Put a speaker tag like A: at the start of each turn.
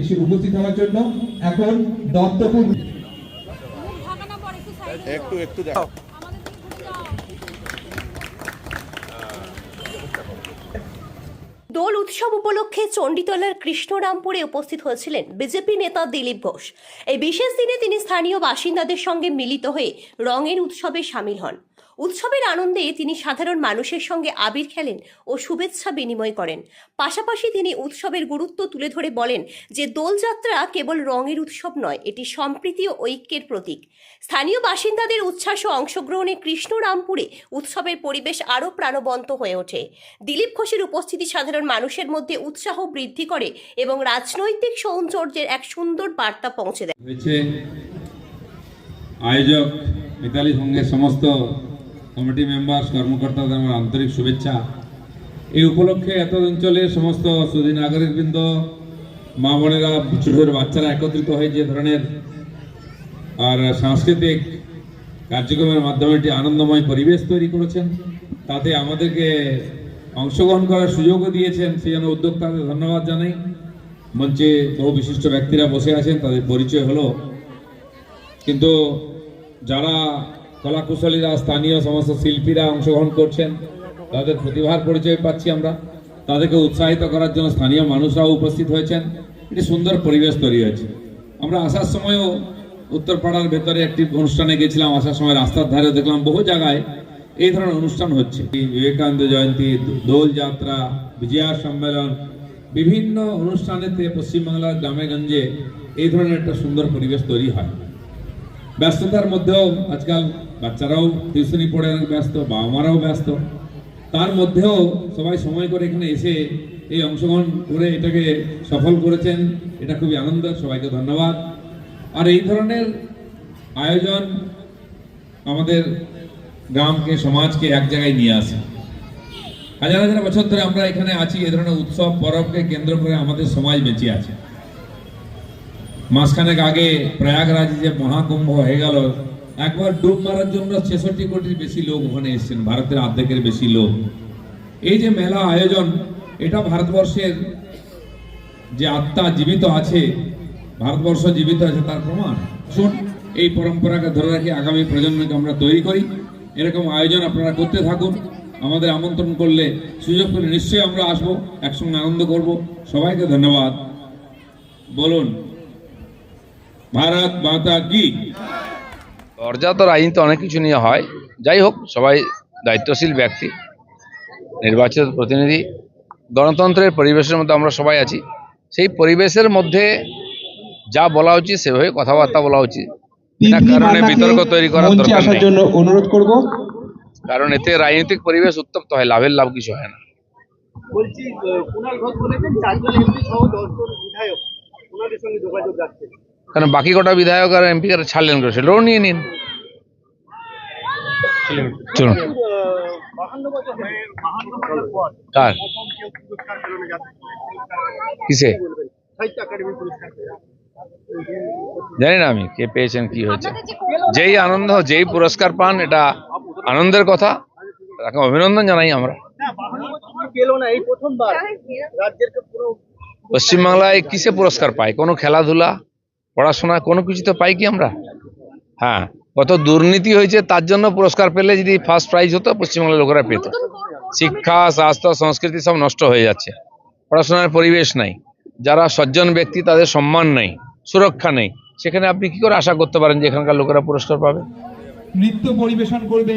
A: এসে উপস্থিত হওয়ার জন্য এখন দত্তপুর
B: একটু
C: একটু একটু দেখো।
B: আমাদের দিকে ঘুরে যাও
D: দোল উৎসব উপলক্ষে চণ্ডীতলার কৃষ্ণরামপুরে উপস্থিত হয়েছিলেন বিজেপি নেতা দিলীপ ঘোষ। এই বিশেষ দিনে তিনি স্থানীয় বাসিন্দাদের সঙ্গে মিলিত হয়ে রঙের উৎসবে সামিল হন। উৎসবের আনন্দে তিনি সাধারণ মানুষের সঙ্গে আবির খেলেন ও শুভেচ্ছা বিনিময় করেন। পাশাপাশি তিনি উৎসবের গুরুত্ব তুলে ধরে বলেন যে দোলযাত্রা কেবল রঙের উৎসব নয়, এটি সম্প্রীতি ও ঐক্যের প্রতীক। স্থানীয় বাসিন্দাদের উচ্ছ্বাস ও অংশগ্রহণে কৃষ্ণরামপুরে উৎসবের পরিবেশ আরও প্রাণবন্ত হয়ে ওঠে। দিলীপ ঘোষের উপস্থিতি সাধারণ মানুষের মধ্যে উৎসাহ বৃদ্ধি করে এবং রাজনৈতিক সৌন্দর্যের এক সুন্দর বার্তা পৌঁছে দেয়।
E: আয়োজক মিতালি সঙ্গের সমস্ত কমিটি মেম্বার, কর্মকর্তাদের আমার আন্তরিক শুভেচ্ছা। এই উপলক্ষে এত অঞ্চলের সমস্ত সুদী নাগরিকবৃন্দ, মা বোনেরা ছোট ছোট বাচ্চারা একত্রিত হয়ে যে ধরনের, আর সাংস্কৃতিক কার্যক্রমের মাধ্যমে একটি আনন্দময় পরিবেশ তৈরি করেছেন, তাতে আমাদেরকে অংশগ্রহণ করার সুযোগও দিয়েছেন, সেই জন্য উদ্যোক্তাদের ধন্যবাদ জানাই। মঞ্চে বহু বিশিষ্ট ব্যক্তিরা বসে আছেন, তাদের পরিচয় হলো। কিন্তু যারা কলাকুশলীরা, স্থানীয় সমস্ত শিল্পীরা অংশগ্রহণ করছেন। তাদের প্রতিভার পরিচয় পাচ্ছি আমরা। তাদেরকে উৎসাহিত করার জন্য স্থানীয় মানুষরাও উপস্থিত হয়েছেন। একটি সুন্দর পরিবেশ তৈরি হয়েছে। আমরা আসার সময়ও উত্তরপাড়ার ভেতরে একটি অনুষ্ঠানে গেছিলাম, আসার সময় রাস্তার ধারে দেখলাম বহু জায়গায় এই ধরনের অনুষ্ঠান হচ্ছে। বিবেকানন্দ জয়ন্তী, দোল যাত্রা, বিজয়া সম্মেলন, বিভিন্ন অনুষ্ঠানেতে পশ্চিমবাংলার গ্রামে গঞ্জে এই ধরনের একটা সুন্দর পরিবেশ তৈরি হয়। ব্যস্ততার মধ্যেও আজকাল বাচ্চারাও টিউশনি পড়ে অনেক ব্যস্ত বাবা মারাও ব্যস্ত। তার মধ্যেও সবাই সময় করে এখানে এসে এই অংশগ্রহণ করে এটাকে সফল করেছেন। এটা খুবই আনন্দ, সবাইকে ধন্যবাদ। আর এই ধরনের আয়োজন আমাদের গ্রামকে, সমাজকে এক জায়গায় নিয়ে আসে। হাজার হাজার বছর ধরে আমরা এখানে আছি এই ধরনের উৎসব, পরবকে কেন্দ্র করে আমাদের সমাজ বেঁচে আছে। মাসখানেক আগে প্রয়াগরাজে যে মহাকুম্ভ হয়ে গেল, একবার ডুব মারার জন্য ছেষট্টি কোটির বেশি লোক ওখানে এসেছেন, ভারতের অর্ধেকের বেশি লোক। এই যে মেলা আয়োজন, এটা ভারতবর্ষের যে আত্মা জীবিত আছে, ভারতবর্ষ জীবিত আছে, তার প্রমাণ। শুন এই পরম্পরাকে ধরে রাখি, আগামী প্রজন্মকে আমরা তৈরি করি। এরকম আয়োজন আপনারা করতে থাকুন। আমাদের আমন্ত্রণ করলে সুযোগ পেলে নিশ্চয়ই আমরা আসব, একসঙ্গে আনন্দ করব। সবাইকে ধন্যবাদ। বলুন ভারত মাতা কি?
F: দরজা তো রাজনীতি অনেক কিছু নিয়ে হয়। যাই হোক সবাই দায়িত্বশীল ব্যক্তি নির্বাচিত প্রতিনিধি গণতন্ত্রের পরিবেশের মধ্যে আমরা সবাই আছি। সেই পরিবেশের মধ্যে যা বলা উচিত সেভাবে কথাবার্তা বলা উচিত। কারণে বিতর্ক তৈরি করার দরকার নেই।
G: জন্য অনুরোধ করব।
F: কারণ এতে রাজনৈতিক পরিবেশ উত্তপ্ত হয় লাভের লাভ কিছু হয় না।
H: বলছি কুণাল ঘোষ বলেছেন চারজন এমপি সহ দশজন বিধায়ক ওনাদের সঙ্গে যোগাযোগ রাখছে
F: কারণ বাকি কটা বিধায়ক আর এমপি ছাড়লেন করে সেটাও নিয়ে নিন। চলুন। কার? কিসে। জানি না আমি, কে পেয়েছেন, কি হয়েছে। যেই আনন্দ, যেই পুরস্কার পান, এটা আনন্দের কথা। তাকে অভিনন্দন জানাই আমরা। পশ্চিমবাংলায় কিসে পুরস্কার পায়? কোনো খেলাধুলা? পড়াশোনা কোনো কিছু তো পাই কি আমরা? হ্যাঁ কত দুর্নীতি হয়েছে তার জন্য পুরস্কার পেলে যদি ফার্স্ট প্রাইজ হতো পশ্চিমবাংলার লোকেরা পেত। শিক্ষা স্বাস্থ্য সংস্কৃতি সব নষ্ট হয়ে যাচ্ছে। পড়াশোনার পরিবেশ নাই। যারা সজ্জন ব্যক্তি তাদের সম্মান নেই সুরক্ষা নেই। সেখানে আপনি কি করে আশা করতে পারেন যে এখানকার লোকেরা পুরস্কার পাবে?
A: নৃত্য পরিবেশন করবে।